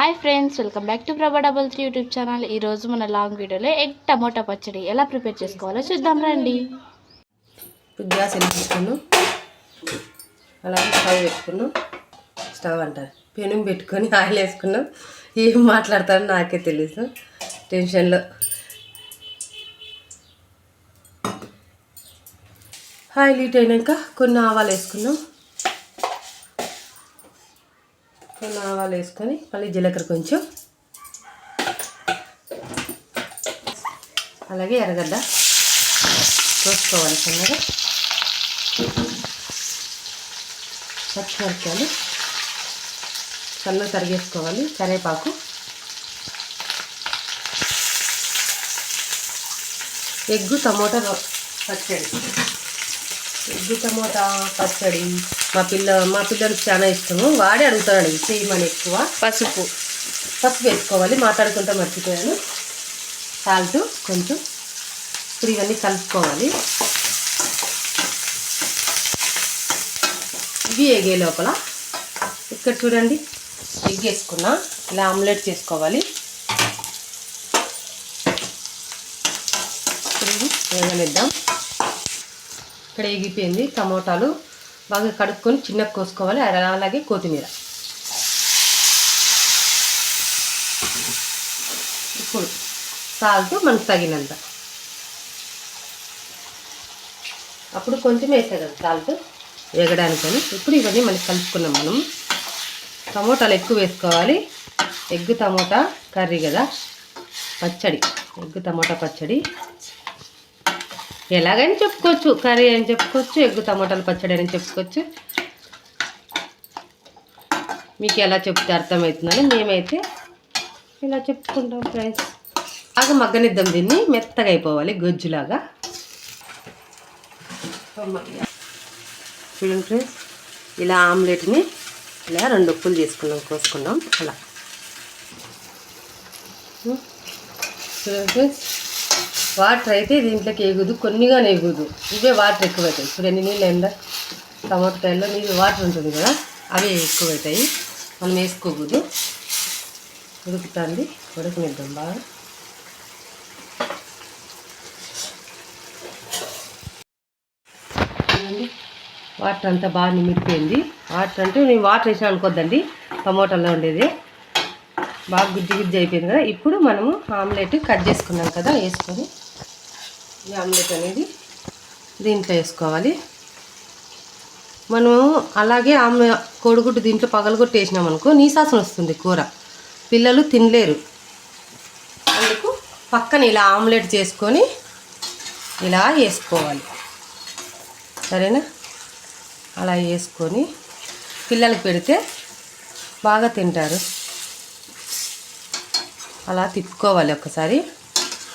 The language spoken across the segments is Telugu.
Hi friends welcome back to Prabha double three YouTube channel. ఈరోజు మన లాంగ్ వీడియోలో ఎగ్ టమోటా పచ్చడి ఎలా ప్రిపేర్ చేసుకోవాలో చూద్దాం రండి. ఇప్పుడు గ్యాస్ వెలిగించుకున్నాం అలాగే స్టవ్ పెట్టుకున్నాం స్టవ్ అంటారు. పెనుం పెట్టుకొని ఆయిల్ వేసుకున్నాం ఏం మాట్లాడతారో నాకే తెలుసు టెన్షన్లో. ఆయిల్ హీట్ అయినాక కొన్ని ఆవాలు వేసుకున్నాం కొన్ని ఆవాలు వేసుకొని మళ్ళీ జీలకర్ర కొంచెం. అలాగే ఎర్రగడ్డ కోసుకోవాలి సన్నగా. పచ్చిమిరపకాయలు సన్నగా తరిగేసుకోవాలి కరివేపాకు. ఎగ్గు టమోటా పచ్చడి. ఎగ్గు టమోటా పచ్చడి. మా పిల్ల మా పిల్లలకి చాలా ఇష్టము. వాడే అడుగుతాడు చేయమని ఎక్కువ. పసుపు. పసుపు వేసుకోవాలి మాట్లాడుకుంటా మర్చిపోయాను. సాల్ట్ కొంచెం ఇప్పుడు ఇవన్నీ కలుపుకోవాలి. ఇవి ఎగే లోపల? ఇక్కడ చూడండి. ఎగ్ వేసుకున్నా. ఇలా ఆమ్లెట్ చేసుకోవాలి. ఇప్పుడు వేగనిద్దాం. ఇక్కడ ఎగిపోయింది టమోటాలు. బాగా కడుక్కొని చిన్నగా కోసుకోవాలి. అలాగే కొత్తిమీర. ఇప్పుడు సాల్ట్ మనకు తగినంత. అప్పుడు కొంచెం వేసాం కదా సాల్ట్ వేగడానికని. ఇప్పుడు ఇవన్నీ మనకి కలుపుకున్నాం మనం. టమోటాలు ఎక్కువ వేసుకోవాలి. ఎగ్ టమోటా కర్రీ కదా. పచ్చడి. ఎగ్ టమోటా పచ్చడి. ఎలాగని చెప్పుకోవచ్చు కర్రీ అని చెప్పుకోవచ్చు ఎగ్గు టమోటాలు పచ్చడి అని చెప్పుకోవచ్చు. మీకు ఎలా చెప్తే అర్థమవుతుందని మేమైతే ఇలా చెప్పుకుంటాం ఫ్రెండ్స్. బాగా మగ్గనిద్దాం దీన్ని మెత్తగా అయిపోవాలి గొజ్జులాగా. చూడండి ఫ్రెండ్స్ ఇలా ఆమ్లెట్ని ఇలా రెండు ఉప్పులు తీసుకున్నాం కోసుకున్నాం అలా. చూడండి ఫ్రెండ్స్. వాటర్ అయితే దీంట్లోకి ఎగుదు కొన్నిగా ఎగుదు ఇవే వాటర్ ఎక్కువ అవుతాయి ఎన్ని నీళ్ళు అయిందా టమాటకాయల్లో నీళ్ళు వాటర్ ఉంటుంది కదా అవే ఎక్కువ అవుతాయి మనం వేసుకోకూడదు. ఉడుకుతుంది. ఉడకనిద్దాం బాగా. వాటర్ అంతా బాగా నిమిరిపోయింది. వాటర్ అంటే నేను వాటర్ వేసాను అనుకోద్దండి టమోటాలో ఉండేది. బాగా గుజ్జి గుజ్జి అయిపోయింది కదా. ఇప్పుడు మనము ఆమ్లెట్ కట్ చేసుకున్నాం కదా వేసుకొని ఈ ఆమ్లెట్ అనేది దీంట్లో వేసుకోవాలి. మనము అలాగే ఆమె కోడిగుడ్డు దీంట్లో పగలగొట్టి వేసినాం అనుకో నీసాసన వస్తుంది కూర. పిల్లలు తినలేరు. అందుకు పక్కన ఇలా ఆమ్లెట్ చేసుకొని ఇలా వేసుకోవాలి. సరేనా? అలా వేసుకొని పిల్లలకి పెడితే బాగా తింటారు. అలా తిప్పుకోవాలి ఒక్కసారి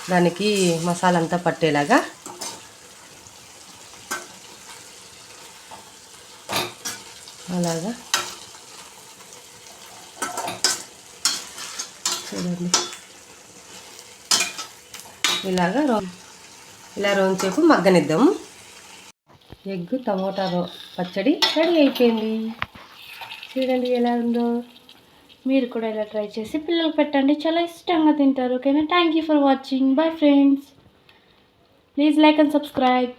దానికి మసాలా అంతా పట్టేలాగా. అలాగా. చూడండి. ఇలాగా రో ఇలా రోజుసేపు మగ్గనిద్దాము ఎగ్ టమోటా పచ్చడి రెడీ అయిపోయింది. చూడండి ఎలా ఉందో. మీరు కూడా ఇలా ట్రై చేసి పిల్లలకు పెట్టండి. చాలా ఇష్టంగా తింటారు. ఓకేనా? Thank you for watching bye friends please like and subscribe